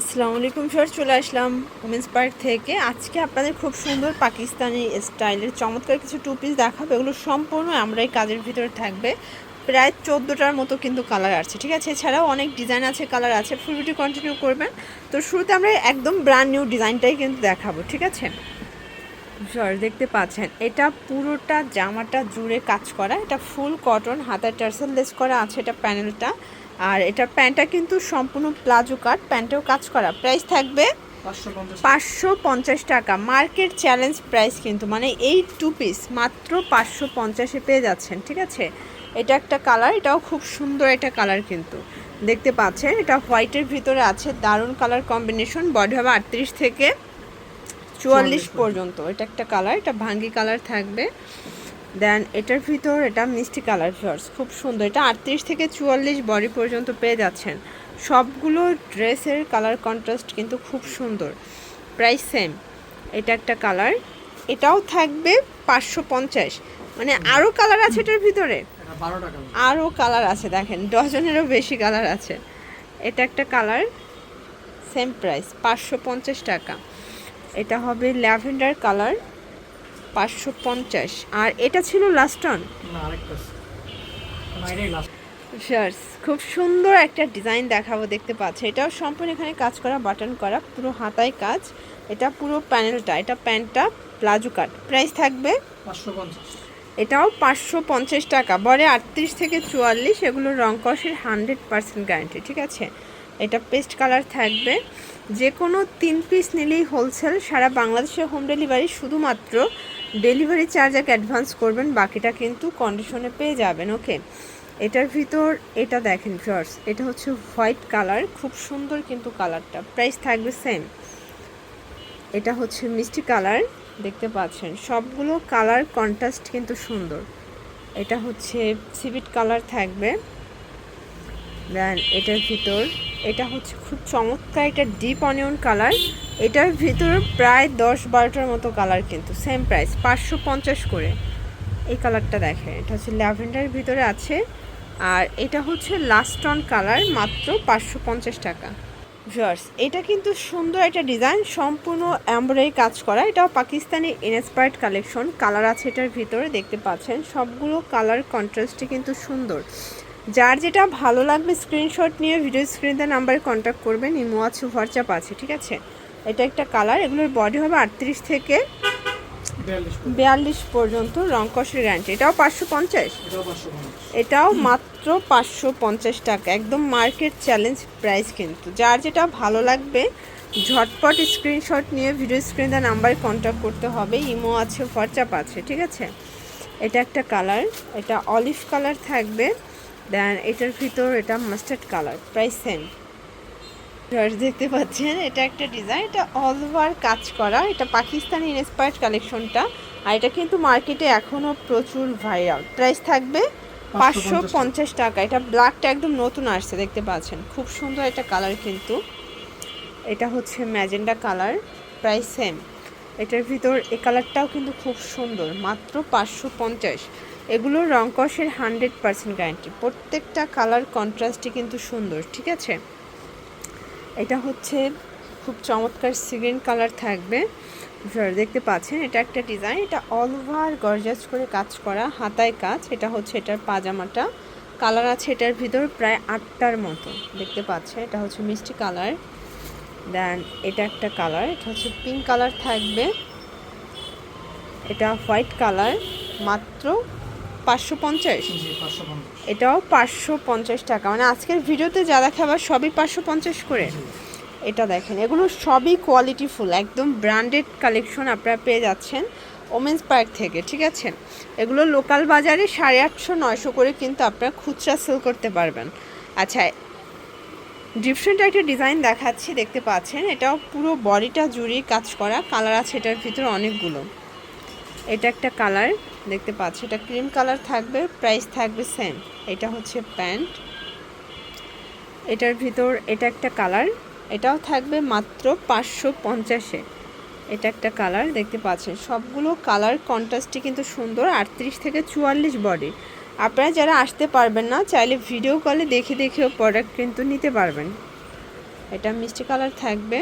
আসসালামু আলাইকুম স্যার চলে আসলাম উমেন্স পার্ক থেকে। আজকে আপনাদের খুব সুন্দর পাকিস্তানি স্টাইলের চমৎকার কিছু টু পিস দেখাবো। এগুলো সম্পূর্ণ আমরা এই কাজের ভিতরে থাকবে। প্রায় চোদ্দোটার মতো কিন্তু কালার আছে ঠিক আছে? এছাড়াও অনেক ডিজাইন আছে কালার আছে। ফুল কন্টিনিউ করবেন। তো শুরুতে আমরা একদম ব্র্যান্ড নিউ ডিজাইনটাই কিন্তু দেখাবো, ঠিক আছে? স্যার দেখতে পাচ্ছেন। এটা পুরোটা জামাটা জুড়ে কাজ করা। এটা ফুল কটন হাতার টার্সেল লেস করা আছে এটা প্যানেলটা। আর এটা প্যান্টটা কিন্তু সম্পূর্ণ প্লাজো কাট প্যান্টেও কাজ করা। প্রাইস থাকবে পাঁচশো পঞ্চাশ টাকা। মার্কেট চ্যালেঞ্জ প্রাইস কিন্তু মানে এই টু পিস মাত্র পাঁচশো পঞ্চাশে পেয়ে যাচ্ছেন ঠিক আছে? এটা একটা কালার এটাও খুব সুন্দর একটা কালার কিন্তু। দেখতে পাচ্ছেন এটা হোয়াইটের ভিতরে আছে দারুণ কালার কম্বিনেশন বডি হবে আটত্রিশ থেকে চুয়াল্লিশ পর্যন্ত। এটা একটা কালার এটা ভাঙ্গি কালার থাকবে। দেন এটার ভিতর এটা মিষ্টি কালার ফিয়ার্স খুব সুন্দর। এটা আটত্রিশ থেকে চুয়াল্লিশ বডি পর্যন্ত পেয়ে যাচ্ছেন। সবগুলো ড্রেসের কালার কন্ট্রাস্ট কিন্তু খুব সুন্দর। প্রাইস সেম এটা একটা কালার এটাও থাকবে পাঁচশো পঞ্চাশ। মানে আরও কালার আছে এটার ভিতরে? আরও কালার আছে দেখেন ডজনেরও বেশি কালার আছে। এটা একটা কালার সেম প্রাইস পাঁচশো পঞ্চাশ টাকা। এটা হবে ল্যাভেন্ডার কালার পাঁচশো পঞ্চাশ। আর এটা ছিল লাস্ট অন শার্টস খুব সুন্দর একটা ডিজাইন দেখাবো দেখতে পাচ্ছি। এটাও সম্পূর্ণ এখানে কাজ করা বাটন করা পুরো হাতায় কাজ। এটা পুরো প্যানেলটা এটা প্যান্টটা প্লাজো কাট প্রাইস থাকবে? পাঁচশো পঞ্চাশ। এটাও পাঁচশো পঞ্চাশ টাকা। বরে আটত্রিশ থেকে চুয়াল্লিশ এগুলো রং কষের হান্ড্রেড পার্সেন্ট গ্যারান্টি ঠিক আছে? এটা পেস্ট কালার থাকবে। যে কোনো তিন পিস নিলেই হোলসেল, সারা বাংলাদেশে হোম ডেলিভারি শুধুমাত্র ডেলিভারি চার্জ এক অ্যাডভান্স করবেন, বাকিটা কিন্তু কন্ডিশনে পেয়ে যাবেন ওকে এটার ভিতর, এটা দেখেন ফিয়ার্স এটা হচ্ছে হোয়াইট কালার খুব সুন্দর কিন্তু কালারটা প্রাইস থাকবে সেম এটা হচ্ছে মিষ্টি কালার দেখতে পাচ্ছেন? সবগুলো কালার কন্ট্রাস্ট কিন্তু সুন্দর। এটা হচ্ছে সিভিট কালার থাকবে। দেন এটার ভিতর, এটা হচ্ছে খুব চমৎকার এটা ডিপ অনিয়ন কালার এটার ভিতর প্রায় দশ বারোটার মতো কালার কিন্তু সেম প্রাইস পাঁচশো পঞ্চাশ করে। এই কালারটা দেখে এটা হচ্ছে ল্যাভেন্ডারের ভিতরে আছে। আর এটা হচ্ছে লাস্ট অন কালার মাত্র পাঁচশো পঞ্চাশ টাকা। ভিউয়ার্স এটা কিন্তু সুন্দর একটা ডিজাইন সম্পূর্ণ এমব্রয়ডারি কাজ করা। এটাও পাকিস্তানি ইনস্পায়ার্ড কালেকশন কালার আছে এটার ভিতরে, দেখতে পাচ্ছেন। সবগুলো কালার কন্ট্রাস্টই কিন্তু সুন্দর। যার যেটা ভালো লাগবে স্ক্রিনশট নিয়ে ভিডিও স্ক্রিনে নাম্বারে কন্ট্যাক্ট করবেন ইমো আছে হোয়াটসঅ্যাপ আছে ঠিক আছে? এটা একটা কালার এগুলোর বডি হবে আটত্রিশ থেকে বিয়াল্লিশ পর্যন্ত। রং কষের গ্যারান্টি এটাও পাঁচশো পঞ্চাশ? এটাও পাঁচশো পঞ্চাশ। এটাও মাত্র পাঁচশো পঞ্চাশ টাকা। একদম মার্কেট চ্যালেঞ্জ প্রাইস কিন্তু। যার যেটা ভালো লাগবে ঝটপট স্ক্রিনশট নিয়ে ভিডিও স্ক্রিনে নাম্বারে কন্ট্যাক্ট করতে হবে ইমো আছে হোয়াটসঅ্যাপ আছে ঠিক আছে? এটা একটা কালার এটা অলিভ কালার থাকবে। দেন এটার ভিতর এটা মাস্টার্ড কালার প্রাইস সেম দেখতে পাচ্ছেন, এটা একটা ডিজাইন এটা অল ওভার কাজ করা, এটা পাকিস্তানি ইন্সপায়ার্ড কালেকশনটা আর এটা কিন্তু মার্কেটে এখনও প্রচুর ভাইরাল প্রাইস থাকবে পাঁচশো পঞ্চাশ টাকা, এটা ব্ল্যাকটা একদম নতুন আসছে, দেখতে পাচ্ছেন, খুব সুন্দর একটা কালার কিন্তু। এটা হচ্ছে ম্যাজেন্ডা কালার প্রাইস সেম এটার ভিতর এই কালারটাও কিন্তু খুব সুন্দর, মাত্র পাঁচশো পঞ্চাশ। এগুলো রং কষের হান্ড্রেড পার্সেন্ট গ্যারান্টি। প্রত্যেকটা কালার কন্ট্রাস্টই কিন্তু সুন্দর, ঠিক আছে? এটা হচ্ছে খুব চমৎকার সিগ্রিন কালার থাকবে। দেখতে পাচ্ছেন, এটা একটা ডিজাইন। এটা অল ওভার গর্জাস করে কাজ করা, হাতায় কাজ। এটা হচ্ছে এটার পাজামাটা। কালার আছে এটার ভিতর প্রায় আটটার মতো, দেখতে পাচ্ছেন? এটা হচ্ছে মিষ্টি কালার। দেন এটা একটা কালার। এটা হচ্ছে পিঙ্ক কালার থাকবে। এটা হোয়াইট কালার, মাত্র পাঁচশো পঞ্চাশ? এটাও পাঁচশো পঞ্চাশ টাকা। মানে আজকের ভিডিওতে যা দেখাবার সবই পাঁচশো পঞ্চাশ করে। এটা দেখেন এগুলো সবই কোয়ালিটি ফুল একদম ব্র্যান্ডেড কালেকশন আপনারা পেয়ে যাচ্ছেন ওমেন্স পার্ক থেকে ঠিক আছে? এগুলো লোকাল বাজারে সাড়ে আটশো নয়শো করে কিন্তু আপনারা খুচরা সেল করতে পারবেন। আচ্ছা ডিফারেন্ট একটা ডিজাইন দেখাচ্ছি দেখতে পাচ্ছেন। এটাও পুরো বডিটা জুড়ে কাজ করা কালার আছে এটার ভিতরে অনেকগুলো। এটা একটা কালার দেখতে পাচ্ছি। এটা ক্রিম কালার থাকবে প্রাইস থাকবে সেম এটা হচ্ছে প্যান্ট এটার ভিতর এটা একটা কালার এটাও থাকবে মাত্র পাঁচশো পঞ্চাশে। এটা একটা কালার দেখতে পাচ্ছেন। সবগুলো কালার কন্ট্রাস্টই কিন্তু সুন্দর, আটত্রিশ থেকে চুয়াল্লিশ বডি আপনারা যারা আসতে পারবেন না, চাইলে ভিডিও কলে দেখে দেখেও প্রোডাক্ট কিন্তু নিতে পারবেন। এটা মিষ্টি কালার থাকবে।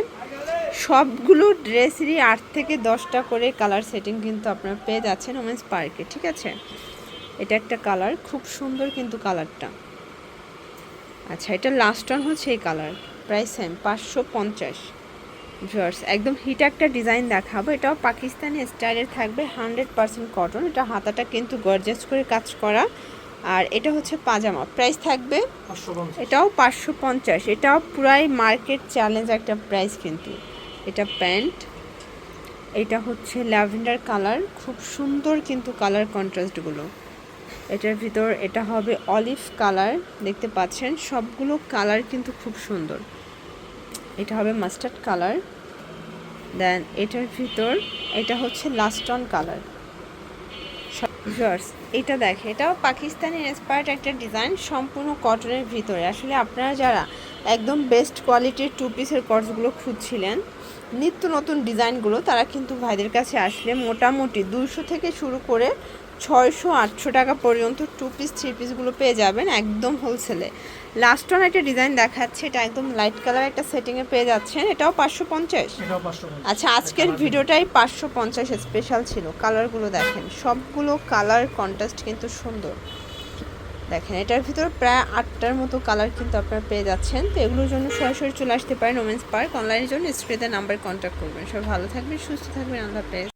সবগুলো ড্রেসেরই আট থেকে দশটা করে কালার সেটিং কিন্তু আপনারা পেয়ে যাচ্ছেন ওমেন্স পার্কে ঠিক আছে? এটা একটা কালার খুব সুন্দর কিন্তু কালারটা। আচ্ছা এটা লাস্ট অন হচ্ছে এই কালার প্রাইস সেম পাঁচশো পঞ্চাশ। ভিউয়ার্স একদম হিট একটা ডিজাইন দেখাবো এটাও পাকিস্তানি স্টাইলের থাকবে হান্ড্রেড পার্সেন্ট কটন এটা হাতাটা কিন্তু গর্জাস করে কাজ করা। আর এটা হচ্ছে পাজামা প্রাইস থাকবে এটাও পাঁচশো পঞ্চাশ এটাও পুরাই মার্কেট চ্যালেঞ্জ একটা প্রাইস কিন্তু। এটা প্যান্ট। এটা হচ্ছে ল্যাভেন্ডার কালার। খুব সুন্দর কিন্তু কালার কন্ট্রাস্টগুলো এটার ভিতর এটা হবে অলিভ কালার, দেখতে পাচ্ছেন? সবগুলো কালার কিন্তু খুব সুন্দর। এটা হবে মাস্টার্ড কালার। দেন এটার ভিতর এটা হচ্ছে লাস্টন কালার। ভিউয়ার্স, এটা দেখে, এটাও পাকিস্তানি ইন্সপায়ার্ড একটা ডিজাইন সম্পূর্ণ কটনের ভিতরে। আসলে আপনারা যারা একদম বেস্ট কোয়ালিটির টু পিসের কটসগুলো খুঁজছিলেন নিত্য নতুন ডিজাইনগুলো তারা কিন্তু ভাইদের কাছে আসলে মোটামুটি দুশো থেকে শুরু করে ছয়শো আটশো টাকা পর্যন্ত টু পিস থ্রি পিসগুলো পেয়ে যাবেন একদম হোলসেলে লাস্ট অন একটা ডিজাইন দেখাচ্ছে এটা একদম লাইট কালার একটা সেটিংয়ে পেয়ে যাচ্ছেন এটাও পাঁচশো পঞ্চাশ। এটাও পাঁচশো পঞ্চাশ। আচ্ছা আজকের ভিডিওটাই পাঁচশো পঞ্চাশ স্পেশাল ছিল। কালারগুলো দেখেন সবগুলো কালার কন্ট্রাস্ট কিন্তু সুন্দর। দেখেন, এটার ভিতর প্রায় আটটার মতো কালার কিন্তু আপনারা পেয়ে যাচ্ছেন। তো এগুলোর জন্য সরাসরি চলে আসতে পারেন ওমেন্স পার্ক অনলাইনের জন্য স্ক্রিনে নাম্বার কন্ট্যাক্ট করবেন। সবাই ভালো থাকবেন, সুস্থ থাকবেন। আল্লাহ হাফেজ।